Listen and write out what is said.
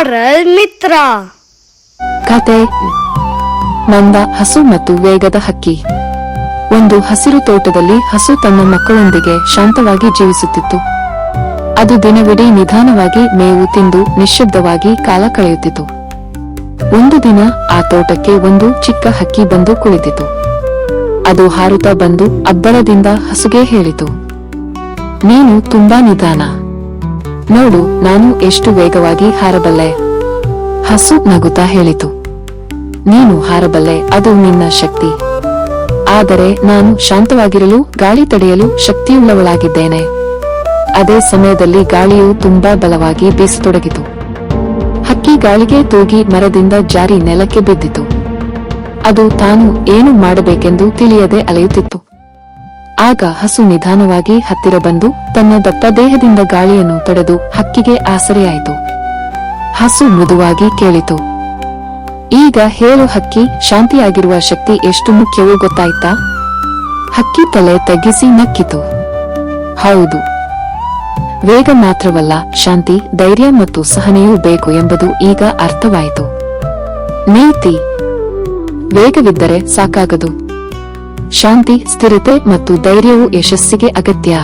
ಮಾಡಲ್ ಮಿತ್ರ. ಕತೆ. ನಂದ ಹಸು ಮತ್ತು ವೇಗದ ಹಕ್ಕಿ. ಒಂದು ಹಸಿರು ತೋಟದಲ್ಲಿ ಹಸು ತನ್ನ ಮಕ್ಕಳೊಂದಿಗೆ ಶಾಂತವಾಗಿ ಜೀವಿಸುತ್ತಿತ್ತು. ಅದು ದಿನವಿಡೀ ನಿಧಾನವಾಗಿ ಮೇವು ತಿಂದು ನಿಶ್ಶಬ್ದವಾಗಿ ಕಾಲ ಕಳೆಯುತ್ತಿತ್ತು. ಒಂದು ದಿನ ಆ ತೋಟಕ್ಕೆ ಒಂದು ಚಿಕ್ಕ ಹಕ್ಕಿ ಬಂದು ಕುಳಿತಿತು ಅದು ಹಾರುತ್ತಾ ಬಂದು ಅಬ್ಬರದಿಂದ ಹಸುಗೆ ಹೇಳಿತು. ನೀನು ತುಂಬಾ ನಿಧಾನ. ನೋಡು, ನಾನು ಎಷ್ಟು ವೇಗವಾಗಿ ಹಾರಬಲ್ಲೆ? ಹಸು ನಗುತ್ತಾ ಹೇಳಿತು. ನೀನು ಹಾರಬಲ್ಲೆ, ಅದು ನಿನ್ನ ಶಕ್ತಿ. ಆದರೆ ನಾನು ಶಾಂತವಾಗಿರಲು, ಗಾಳಿ ತಡೆಯಲು ಶಕ್ತಿಯುಳ್ಳವಳಾಗಿದ್ದೇನೆ. ಅದೇ ಸಮಯದಲ್ಲಿ ಗಾಳಿಯು ತುಂಬಾ ಬಲವಾಗಿ ಬೀಸತೊಡಗಿತು. ಹಕ್ಕಿ ಗಾಳಿಗೆ ತೂಗಿ ಮರದಿಂದ ಜಾರಿ ನೆಲಕ್ಕೆ ಬಿದ್ದಿತು. ಅದು ತಾನು ಏನು ಮಾಡಬೇಕೆಂದು ತಿಳಿಯದೆ ಅಲೆಯುತ್ತಿತ್ತು. ಆಗ ಹಸು ನಿಧಾನವಾಗಿ ಹತ್ತಿರ ಬಂದು ತನ್ನ ದಪ್ಪ ದೇಹದಿಂದ ಗಾಳಿಯನ್ನು ತಡೆದು ಹಕ್ಕಿಗೆ ಆಸರೆಯಾಯಿತು. ಹಸು ಮೃದುವಾಗಿ ಕೇಳಿತು, ಈಗ ಹೇಳು ಹಕ್ಕಿ, ಶಾಂತಿಯಾಗಿರುವ ಶಕ್ತಿ ಎಷ್ಟು ಮುಖ್ಯವೋ ಗೊತ್ತಾಯ್ತಾ? ಹಕ್ಕಿ ತಲೆ ತಗ್ಗಿಸಿ ನಕ್ಕಿತು, ಹೌದು, ವೇಗ ಮಾತ್ರವಲ್ಲ, ಶಾಂತಿ, ಧೈರ್ಯ ಮತ್ತು ಸಹನೆಯೂ ಬೇಕು ಎಂಬುದು ಈಗ ಅರ್ಥವಾಯಿತು. ನೀತಿ, ವೇಗವಿದ್ದರೆ ಸಾಕಾಗದು. ಶಾಂತಿ ಸ್ಥಿರತೆ ಮತ್ತು ಧೈರ್ಯವು ಯಶಸ್ಸಿಗೆ ಅಗತ್ಯ.